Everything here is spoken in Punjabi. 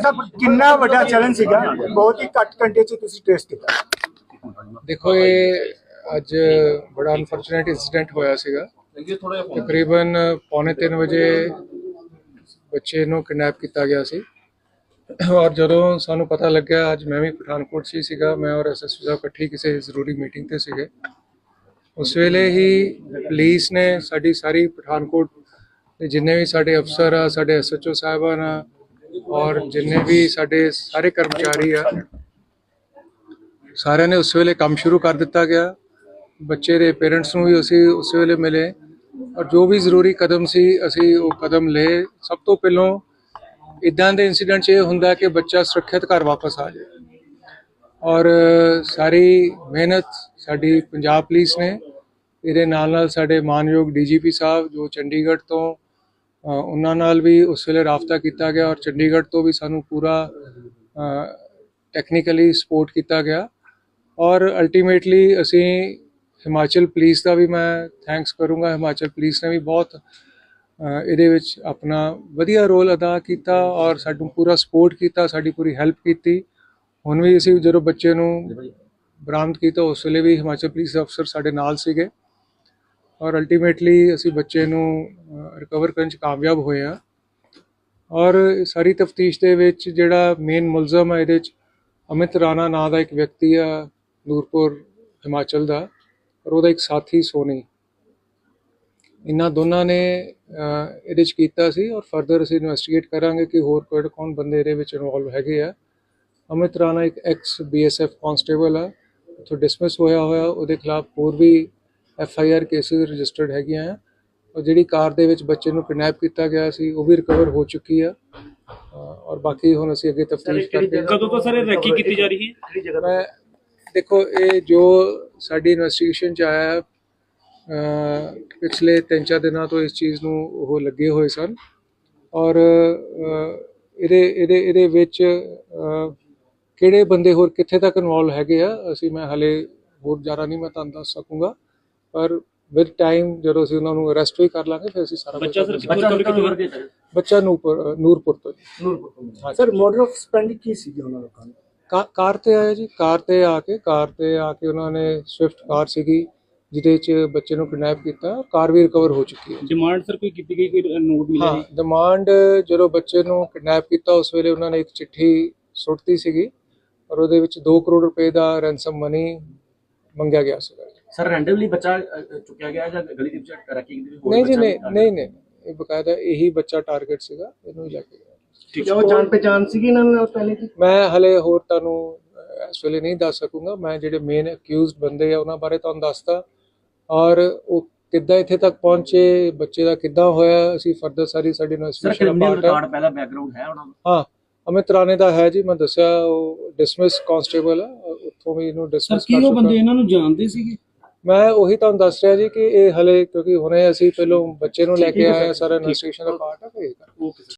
ਕਿੰਨਾ ਵੱਡਾ ਚੈਲੰਜ ਸੀਗਾ? ਬਹੁਤ ਹੀ ਘੱਟ ਘੰਟੇ ਚ ਤੁਸੀਂ ਟੈਸਟ ਕੀਤਾ। ਦੇਖੋ, ਇਹ ਅੱਜ ਬੜਾ ਅਨਫੋਰਚੂਨੇਟ ਇਨਸੀਡੈਂਟ ਹੋਇਆ ਸੀਗਾ। ਤਕਰੀਬਨ ਪੌਣੇ 3 ਵਜੇ ਬੱਚੇ ਨੂੰ ਕਿਡਨੈਪ ਕੀਤਾ ਗਿਆ ਸੀ। ਔਰ ਜਦੋਂ ਸਾਨੂੰ ਪਤਾ ਲੱਗਿਆ, ਅੱਜ ਮੈਂ ਵੀ ਪਠਾਨਕੋਟ 'ਚ ਹੀ ਸੀਗਾ। ਮੈਂ ਔਰ ਐਸਐਸਪੀ ਸਾਹਿਬ ਇਕੱਠੀ ਕਿਸੇ ਜ਼ਰੂਰੀ ਮੀਟਿੰਗ ਤੇ ਸੀਗੇ। ਉਸ ਵੇਲੇ ਹੀ ਪੁਲਿਸ ਨੇ ਸਾਡੀ ਸਾਰੀ ਪਠਾਨਕੋਟ ਦੇ ਜਿੰਨੇ ਵੀ ਸਾਡੇ ਅਫਸਰ ਆ, ਸਾਡੇ ਐਸਐਚਓ ਸਾਹਿਬਾਨ ਆ ਔਰ ਜਿੰਨੇ ਵੀ ਸਾਡੇ ਸਾਰੇ ਕਰਮਚਾਰੀ ਆ, ਸਾਰਿਆਂ ਨੇ ਉਸ ਵੇਲੇ ਕੰਮ ਸ਼ੁਰੂ ਕਰ ਦਿੱਤਾ ਗਿਆ। ਬੱਚੇ ਦੇ ਪੇਰੈਂਟਸ ਨੂੰ ਵੀ ਅਸੀਂ ਉਸ ਵੇਲੇ ਮਿਲੇ। ਔਰ ਜੋ ਵੀ ਜ਼ਰੂਰੀ ਕਦਮ ਸੀ, ਅਸੀਂ ਉਹ ਕਦਮ ਲਏ। ਸਭ ਤੋਂ ਪਹਿਲਾਂ ਇਦਾਂ ਦੇ ਇਨਸੀਡੈਂਟ 'ਚ ਇਹ ਹੁੰਦਾ ਕਿ ਬੱਚਾ ਸੁਰੱਖਿਅਤ ਘਰ ਵਾਪਸ ਆ ਜਾਏ। ਔਰ ਸਾਰੀ ਮਿਹਨਤ ਸਾਡੀ ਪੰਜਾਬ ਪੁਲਿਸ ਨੇ। ਇਹਦੇ ਨਾਲ ਨਾਲ ਸਾਡੇ ਮਾਨਯੋਗ ਡੀਜੀਪੀ ਸਾਹਿਬ, ਜੋ ਚੰਡੀਗੜ੍ਹ ਤੋਂ ਉਹਨਾਂ ਨਾਲ ਵੀ ਉਸ ਵੇਲੇ ਰਾਬਤਾ ਕੀਤਾ ਗਿਆ ਔਰ ਚੰਡੀਗੜ੍ਹ ਤੋਂ ਵੀ ਸਾਨੂੰ ਪੂਰਾ ਟੈਕਨੀਕਲੀ ਸਪੋਰਟ ਕੀਤਾ ਗਿਆ। ਔਰ ਅਲਟੀਮੇਟਲੀ ਅਸੀਂ ਹਿਮਾਚਲ ਪੁਲਿਸ ਦਾ ਵੀ ਮੈਂ ਥੈਂਕਸ ਕਰੂੰਗਾ। ਹਿਮਾਚਲ ਪੁਲਿਸ ਨੇ ਵੀ ਬਹੁਤ ਇਹਦੇ ਵਿੱਚ ਆਪਣਾ ਵਧੀਆ ਰੋਲ ਅਦਾ ਕੀਤਾ ਔਰ ਸਾਨੂੰ ਪੂਰਾ ਸਪੋਰਟ ਕੀਤਾ, ਸਾਡੀ ਪੂਰੀ ਹੈਲਪ ਕੀਤੀ। ਹੁਣ ਵੀ ਅਸੀਂ ਜਦੋਂ ਬੱਚੇ ਨੂੰ ਬਰਾਮਦ ਕੀਤਾ, ਉਸ ਵੇਲੇ ਵੀ ਹਿਮਾਚਲ ਪੁਲਿਸ ਅਫਸਰ ਸਾਡੇ ਨਾਲ ਸੀਗੇ। ਔਰ ਅਲਟੀਮੇਟਲੀ ਅਸੀਂ ਬੱਚੇ ਨੂੰ ਰਿਕਵਰ ਕਰਨ ਚ ਕਾਮਯਾਬ ਹੋਏ ਆ ਔਰ ਸਾਰੀ ਤਫਤੀਸ਼ ਦੇ ਵਿੱਚ ਜਿਹੜਾ ਮੇਨ ਮੁਲਜ਼ਮ ਹੈ, ਇਹਦੇ ਚ ਅਮਿਤ ਰਾਣਾ ਨਾਂ ਦਾ ਇੱਕ ਵਿਅਕਤੀ ਆ, ਨੂਰਪੁਰ, ਹਿਮਾਚਲ ਦਾ, ਔਰ ਉਹਦਾ ਇੱਕ ਸਾਥੀ ਸੋਨੀ। ਇਹਨਾਂ ਦੋਨਾਂ ਨੇ ਇਹਦੇ ਚ ਕੀਤਾ ਸੀ ਔਰ ਫਰਦਰ ਅਸੀਂ ਇਨਵੈਸਟੀਗੇਟ ਕਰਾਂਗੇ ਕਿ ਹੋਰ ਕਿਹੜੇ ਕੌਣ ਬੰਦੇ ਇਹਦੇ ਵਿੱਚ ਇਨਵੋਲਵ ਹੈਗੇ ਆ। ਅਮਿਤ ਰਾਣਾ ਇੱਕ ਐਕਸ ਬੀਐਸਐਫ ਕਾਂਸਟੇਬਲ ਆ, ਉੱਥੋਂ ਡਿਸਮਿਸ ਹੋਇਆ ਹੋਇਆ, ਉਹਦੇ ਖਿਲਾਫ ਹੋਰ ਵੀ F I R cases registered ਹੈਗੀਆਂ ਆ। ਔਰ ਜਿਹੜੀ ਕਾਰ ਦੇ ਵਿੱਚ ਬੱਚੇ ਨੂੰ ਕਿਡਨੈਪ ਕੀਤਾ ਗਿਆ ਸੀ ਉਹ ਵੀ ਰਿਕਵਰ ਹੋ ਚੁੱਕੀ ਆ। ਔਰ ਬਾਕੀ ਹੁਣ ਅਸੀਂ ਅੱਗੇ ਤਫਤੀਸ਼ ਕਰਕੇ ਕਦੋਂ ਤੋਂ ਸਰ ਇਹ ਰੈਕੀ ਕੀਤੀ ਜਾ ਰਹੀ ਹੈ? ਮੈਂ ਦੇਖੋ ਇਹ ਜੋ ਸਾਡੀ ਇਨਵੈਸਟੀਗੇਸ਼ਨ ਚ ਆਇਆ ਹੈ, ਪਿਛਲੇ 3-4 ਦਿਨਾਂ ਤੋਂ ਇਸ ਚੀਜ਼ ਨੂੰ ਉਹ ਲੱਗੇ ਹੋਏ ਸਨ। ਔਰ ਇਹਦੇ ਇਹਦੇ ਇਹਦੇ ਵਿੱਚ ਕਿਹੜੇ ਬੰਦੇ ਹੋਰ ਕਿੱਥੇ ਤੱਕ ਇਨਵੋਲਵ ਹੈਗੇ ਆ ਅਸੀਂ ਮੈਂ ਹਲੇ ਹੋਰ ਜ਼ਿਆਦਾ ਨਹੀਂ ਮੈਂ ਤੁਹਾਨੂੰ ਦੱਸ ਸਕੂੰਗਾ। ਪਰ ਵਿਦ ਟਾਈਮ ਜਦੋਂ ਅਸੀਂ ਉਹਨਾਂ ਨੂੰ ਅਰੈਸਟ ਵੀ ਕਰ ਲਾਂਗੇ ਫਿਰ ਅਸੀਂ ਸਾਰਾ ਬੱਚਾ ਸਰ ਤੁਹਾਨੂੰ ਕਿੱਥੋਂ ਵਰਗੇ ਬੱਚਾ ਨੂਰਪੁਰ ਨੂਰਪੁਰ ਤੋਂ। ਜੀ। ਸਰ ਮੋਡਰ ਆਫ ਸਪੈਂਡਿੰਗ ਕੀ ਸੀਗੀ ਉਹਨਾਂ ਲੋਕਾਂ ਦੀ ਕਾ- ਕਾਰ ਤੇ ਆਇਆ ਜੀ ਕਾਰ ਤੇ ਆ ਕੇ ਕਾਰ ਤੇ ਆ ਕੇ ਉਹਨਾਂ ਨੇ ਸਵਿਫਟ ਕਾਰ ਸੀਗੀ ਜਿਹਦੇ 'ਚ ਬੱਚੇ ਨੂੰ ਕਿਡਨੈਪ ਕੀਤਾ ਕਾਰ ਵੀ ਰਿਕਵਰ ਹੋ ਚੁੱਕੀ ਹੈ। ਡਿਮਾਂਡ ਸਰ ਕੋਈ ਕੀਤੀ ਗਈ ਕੋਈ ਨੋਟ ਮਿਲਿਆ ਹਾਂ ਡਿਮਾਂਡ ਜਦੋਂ ਬੱਚੇ ਨੂੰ ਕਿਡਨੈਪ ਕੀਤਾ ਉਸ ਵੇਲੇ ਉਹਨਾਂ ਨੇ ਇੱਕ ਚਿੱਠੀ ਸੁੱਟਤੀ ਸੀਗੀ ਔਰ ਉਹਦੇ ਵਿੱਚ 2 ਕਰੋੜ ਰੁਪਏ ਦਾ ਰੈਂਸਮ ਮਨੀ ਮੰਗਿਆ ਗਿਆ ਸੀਗਾ। ਸਰ ਰੈਂਡਮਲੀ ਬੱਚਾ ਅ, ਚੁੱਕਿਆ ਗਿਆ ਜਾਂ ਗਲੀ ਦੇ ਵਿੱਚ ਰੈਕਿੰਗ ਦੇ ਵਿੱਚ ਹੋਰ ਨਹੀਂ ਜੀ ਬੱਚਾ ਨਹੀਂ ਵੀ ਨਹੀਂ ਨਹੀਂ ਇਹ ਬਕਾਇਦਾ ਇਹੀ ਬੱਚਾ ਟਾਰਗੇਟ ਸੀਗਾ ਇਹਨੂੰ ਹੀ ਲੈ ਕੇ ਗਿਆ। ਜੋ ਜਾਣ ਪਛਾਣ ਸੀਗੀ ਇਹਨਾਂ ਨਾਲ ਪਹਿਲੇ ਦੀ ਮੈਂ ਹਲੇ ਹੋਰ ਤੁਹਾਨੂੰ ਅਹ, ਇਸ ਵੇਲੇ ਨਹੀਂ ਦੱਸ ਸਕੂੰਗਾ ਮੈਂ ਜਿਹੜੇ ਮੇਨ ਅਕਿਊਜ਼ਡ ਬੰਦੇ ਆ ਉਹਨਾਂ ਬਾਰੇ ਤੁਹਾਨੂੰ ਦੱਸਦਾ। ਔਰ ਉਹ ਕਿੱਦਾਂ ਇੱਥੇ ਤੱਕ ਪਹੁੰਚੇ ਬੱਚੇ ਦਾ ਕਿੱਦਾਂ ਹੋਇਆ ਅਸੀਂ ਫਰਦਰ ਸਾਰੀ ਸਾਡੀ ਸਰ ਇਨਵੈਸਟੀਗੇਸ਼ਨ ਦਾ ਕ੍ਰਿਮੀਨਲ ਪਾਰਟ ਹੈ। ਰਿਕਾਰਡ ਪਹਿਲਾ ਬੈਕਗ੍ਰਾਉਂਡ ਹੈ ਉਹਨਾਂ ਦਾ? ਹਾਂ ਅਮਿਤ ਰਾਣੇ ਦਾ ਹੈ ਜੀ ਮੈਂ ਦੱਸਿਆ ਉਹ ਡਿਸਮਿਸ ਕਾਂਸਟੇਬਲ ਆ ਉੱਥੋਂ ਵੀ ਇਹਨੂੰ ਸਰ ਡਿਸਮਿਸ ਕੀ ਕਰ ਉਹ ਬੰਦੇ ਚੁੱਕਾ ਇਹਨਾਂ ਨੂੰ ਜਾਣਦੇ ਸੀਗੇ? ਮੈਂ ਉਹੀ ਤੁਹਾਨੂੰ ਦੱਸ ਰਿਹਾ ਜੀ ਕਿ ਇਹ ਹਲੇ ਕਿਉਂਕਿ ਹੁਣੇ ਅਸੀਂ ਪਹਿਲੋਂ ਬੱਚੇ ਨੂੰ ਲੈ ਕੇ ਆਏ ਆ ਸਾਰਾ ਇਨਵੈਸਟੀਗੇਸ਼ਨ ਦਾ ਪਾਰਟ ਓਕੇ ਸਰ।